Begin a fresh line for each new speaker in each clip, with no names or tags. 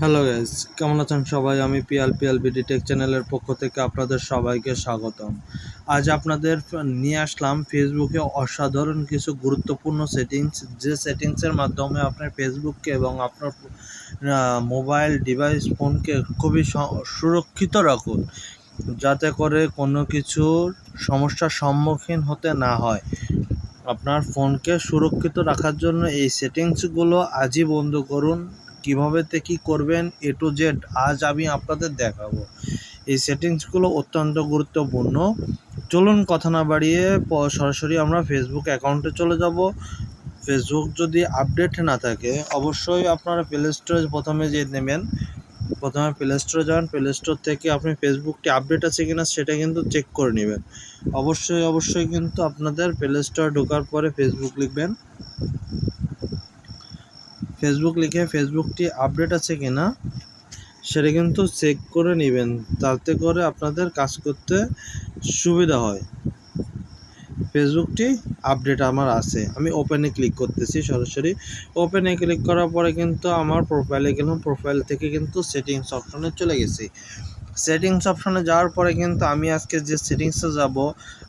Hello guys কেমন আছেন সবাই? আমি পিএল পিএল বিডি টেক চ্যানেলের পক্ষ থেকে আপনাদের সবাইকে স্বাগতম। আজ আপনাদের নিয়ে আসলাম ফেসবুকে অসাধারণ কিছু গুরুত্বপূর্ণ সেটিংস যে সেটিংসের মাধ্যমে আপনার ফেসবুককে এবং আপনার মোবাইল ডিভাইস ফোনকে খুবই সুরক্ষিত রাখুন। যাতে করে কোনো কিছুর সমস্যার সম্মুখীন হতে না হয়। আপনার ফোনকে সুরক্ষিত রাখার জন্য এই সেটিংসগুলো আজই বন্ধ করুন। কীভাবে তে কী করবেন এ টু জেড আজ আমি আপনাদের দেখাবো। এই সেটিংসগুলো অত্যন্ত গুরুত্বপূর্ণ। চলুন কথা না বাড়িয়ে সরাসরি আমরা ফেসবুক অ্যাকাউন্টে চলে যাব। ফেসবুক যদি আপডেট না থাকে, অবশ্যই আপনারা প্লে স্টোরে প্রথমে যে নেবেন। প্রথমে প্লে স্টোরে যান। প্লে স্টোর থেকে আপনি ফেসবুকটি আপডেট আছে কিনা সেটা কিন্তু চেক করে নেবেন। অবশ্যই অবশ্যই কিন্তু আপনাদের প্লে স্টোরে ঢোকার পরে ফেসবুক লিখবেন। ফেসবুক লিখে ফেসবুকটি আপডেট আছে কি না সেটা কিন্তু চেক করে নেবেন। তাতে করে আপনাদের কাজ করতে সুবিধা হয়। ফেসবুকটি আপডেট আমার আছে। আমি ওপেনে ক্লিক করতেছি সরাসরি। ওপেনে ক্লিক করার পরে কিন্তু আমার প্রোফাইলে গেলাম। প্রোফাইল থেকে কিন্তু সেটিংস অপশনে চলে গেছি। সেটিংস অপশনে যাওয়ার পরে কিন্তু আমি আজকে যে সেটিংসে যাব,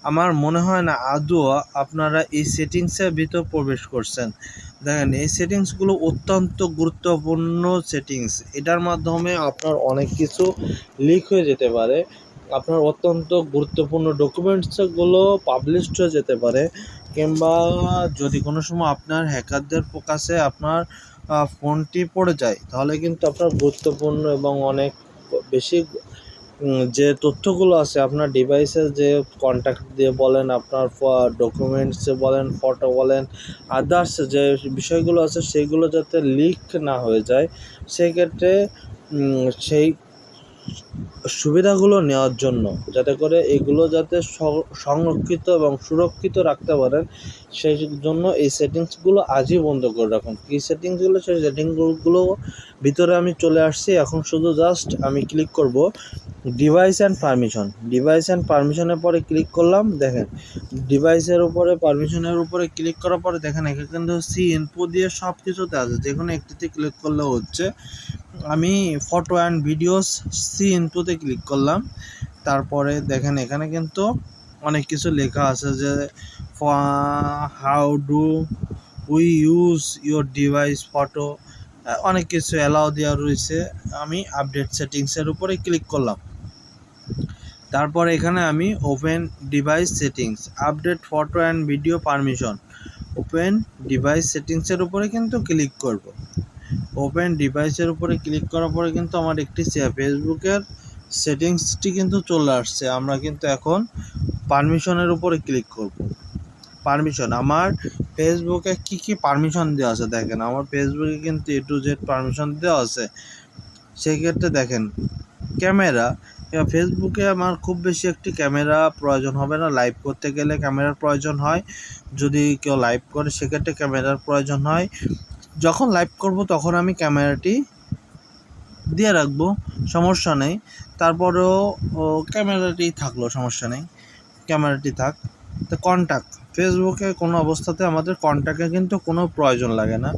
আমার মনে হয় না আদৌ আপনারা এই সেটিংসের ভিতর প্রবেশ করছেন। দেখেন, এই সেটিংসগুলো অত্যন্ত গুরুত্বপূর্ণ সেটিংস। এটার মাধ্যমে আপনার অনেক কিছু লিক হয়ে যেতে পারে, আপনার অত্যন্ত গুরুত্বপূর্ণ ডকুমেন্টসগুলো পাবলিশড হয়ে যেতে পারে, কিংবা যদি কোনো সময় আপনার হ্যাকারদের কাছে আপনার ফোনটি পড়ে যায়, তাহলে কিন্তু আপনার গুরুত্বপূর্ণ এবং অনেক বেশি যে তথ্যগুলো আছে, আপনার ডিভাইসের যে কন্ট্যাক্ট দিয়ে বলেন, আপনার ডকুমেন্টসে বলেন ফটো বলেন আদার্স যে বিষয়গুলো আছে, সেগুলো যাতে লিক না হয়ে যায়, সেক্ষেত্রে সেই সুবিধাগুলো নেওয়ার জন্য, যাতে করে এগুলো যাতে সংরক্ষিত এবং সুরক্ষিত রাখতে পারেন, সেই জন্য এই সেটিংসগুলো আজই বন্ধ করে রাখুন। কী সেটিংসগুলো? সেই সেটিংসগুলো ভিতরে আমি চলে আসছি। এখন শুধু জাস্ট আমি ক্লিক করব device and permission device and পারমিশনের পরে ক্লিক করলাম, দেখেন। ডিভাইসের উপরে পারমিশনের উপরে ক্লিক করার পরে দেখেন, এখানে কিন্তু সি ইনপু দিয়ে সব কিছুতে আছে। যে কোনো একটিতে ক্লিক করলে হচ্ছে। আমি ফটো অ্যান্ড ভিডিওস সি ইনপুতে ক্লিক করলাম। তারপরে দেখেন এখানে কিন্তু অনেক কিছু লেখা আছে যে how do we use your device photo অনেক কিছু অ্যালাউ দেওয়া রয়েছে। আমি আপডেট সেটিংসের উপরে ক্লিক করলাম। তারপর এখানে আমি open device settings update photo and video permission open device সেটিংসের উপরে কিন্তু ক্লিক করব। ওপেন ডিভাইসের উপরে ক্লিক করার পরে কিন্তু আমার একটি ফেসবুকের সেটিংসটি কিন্তু চলে আসছে। আমরা কিন্তু এখন পারমিশনের উপরে ক্লিক করব। পারমিশন আমার ফেসবুকে কি কি পারমিশন দেওয়া আছে দেখেন। আমার ফেসবুকে কিন্তু এ টু জেড পারমিশন দেওয়া আছে। সেক্ষেত্রে দেখেন ক্যামেরা ফেসবুকে আমার খুব বেশি একটি ক্যামেরা প্রয়োজন হবে না। লাইভ করতে গেলে ক্যামেরার প্রয়োজন হয়। যদি কেউ লাইভ করে, সেক্ষেত্রে ক্যামেরার প্রয়োজন হয়। যখন লাইভ করব তখন আমি ক্যামেরাটি দিয়ে রাখব, সমস্যা নেই। তারপরেও ক্যামেরাটি থাকল, সমস্যা নেই। ক্যামেরাটি থাক। তো কন্ট্যাক্ট ফেসবুকে কোনো অবস্থাতে আমাদের কন্ট্যাক্টে কিন্তু কোনো প্রয়োজন লাগে না।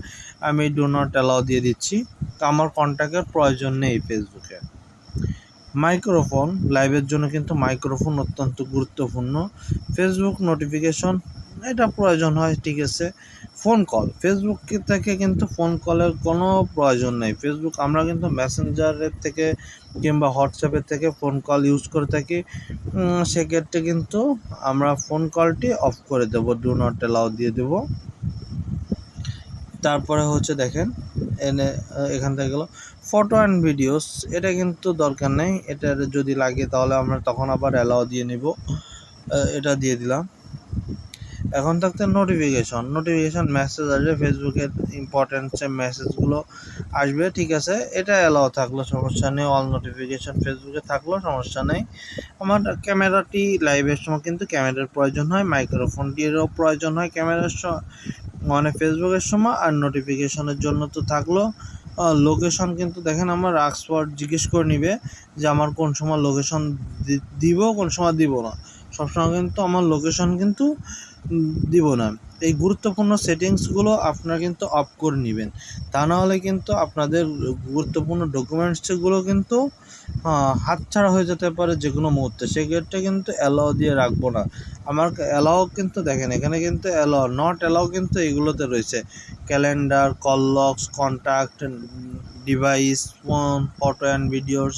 আমি ডো নট অ্যালাউ দিয়ে দিচ্ছি। তো আমার কন্ট্যাক্টের প্রয়োজন নেই ফেসবুকে মাইক্রোফোন লাইভের জন্য কিন্তু মাইক্রোফোন অত্যন্ত গুরুত্বপূর্ণ। ফেসবুক নোটিফিকেশন এটা প্রয়োজন হয়, ঠিক আছে। ফোন কল ফেসবুক থেকে কিন্তু ফোন কলের কোনো প্রয়োজন নেই। ফেসবুক আমরা কিন্তু মেসেঞ্জারের থেকে কিংবা হোয়াটসঅ্যাপের থেকে ফোন কল ইউজ করে থাকি। সেক্ষেত্রে কিন্তু আমরা ফোন কলটি অফ করে দেবো। ডু নট অ্যালাউ দিয়ে দেব। তারপরে হচ্ছে দেখেন, এনে এখান থেকে গেলো। ফটো অ্যান্ড ভিডিওস এটা কিন্তু দরকার নেই। এটা যদি লাগে তাহলে আমরা তখন আবার অ্যালাউ দিয়ে নিব। এটা দিয়ে দিলাম। এখন থাকতে নোটিফিকেশন নোটিফিকেশন মেসেজ আসবে ফেসবুকের ইম্পর্টেন্ট যে মেসেজগুলো আসবে, ঠিক আছে? এটা অ্যালাউ থাকল, সমস্যা নেই। অল নোটিফিকেশন ফেসবুকে থাকল, সমস্যা নেই। আমার ক্যামেরাটি লাইভের সময় কিন্তু ক্যামেরার প্রয়োজন হয় মাইক্রোফোনটিরও প্রয়োজন হয় ক্যামেরার মানে ফেসবুকের সময়। আর নোটিফিকেশনের জন্য তো থাকল। লোকেশন কিন্তু দেখেন আমার রাক্সপট জিজ্ঞেস করে নিবে যে আমার কোন সময় লোকেশন দিব, কোন সময় দিব না। সবসময় কিন্তু আমার লোকেশন কিন্তু দিব না। এই গুরুত্বপূর্ণ সেটিংসগুলো আপনারা কিন্তু অফ করে নেবেন। তা না হলে কিন্তু আপনাদের গুরুত্বপূর্ণ ডকুমেন্টসগুলো কিন্তু হাতছাড়া হয়ে যেতে পারে যে কোনো মুহূর্তে। সেক্ষেত্রে কিন্তু অ্যালাও দিয়ে রাখব না। আমার অ্যালাও কিন্তু দেখেন, এখানে কিন্তু অ্যালাও নট অ্যালাও কিন্তু এগুলোতে রয়েছে। Calendar call logs contact device phone photo and videos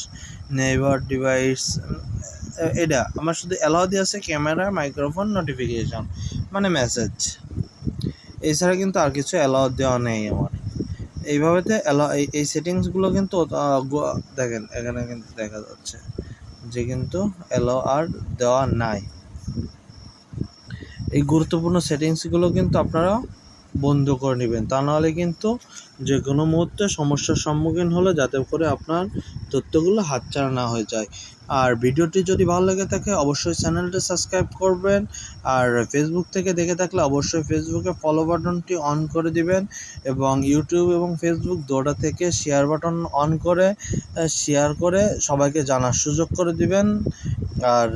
neighbour device এটা, আমার শুধু অ্যালাও দিয়ে আছে ক্যামেরা মাইক্রোফোন নোটিফিকেশন মানে মেসেজ এছাড়া কিন্তু আর কিছু অ্যালাও দেওয়া নেই আমার। অ্যালাও এই সেটিংসগুলো কিন্তু দেখেন, এখানে কিন্তু দেখা যাচ্ছে যে কিন্তু অ্যালাও আর দেওয়া নাই। এই গুরুত্বপূর্ণ সেটিংসগুলো কিন্তু আপনারা বন্ধ করে নেবেন। তা নাহলে কিন্তু যে কোনো মুহূর্তে সমস্যার সম্মুখীন হলে যাতে করে আপনার তথ্যগুলো হাতছাড়া না হয়ে যায়। আর ভিডিওটি যদি ভালো লেগে থাকে, অবশ্যই চ্যানেলটি সাবস্ক্রাইব করবেন। আর ফেসবুক থেকে দেখে থাকলে অবশ্যই ফেসবুকে ফলো বাটনটি অন করে দিবেন এবং ইউটিউব এবং ফেসবুক দুটা থেকে শেয়ার বাটন অন করে শেয়ার করে সবাইকে জানার সুযোগ করে দিবেন। আর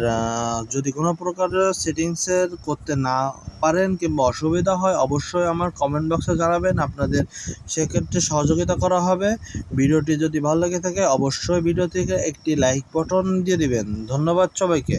যদি কোনো প্রকারের সেটিংসের করতে না পারেন কিংবা অসুবিধা হয়, অবশ্যই আমার কমেন্ট বক্সে জানাবেন। আপনাদের সেক্ষেত্রে সহযোগিতা করা হবে। ভিডিওটি যদি ভালো লেগে থাকে, অবশ্যই ভিডিওটিকে একটি লাইক বাটন দিয়ে দিবেন। ধন্যবাদ সবাইকে।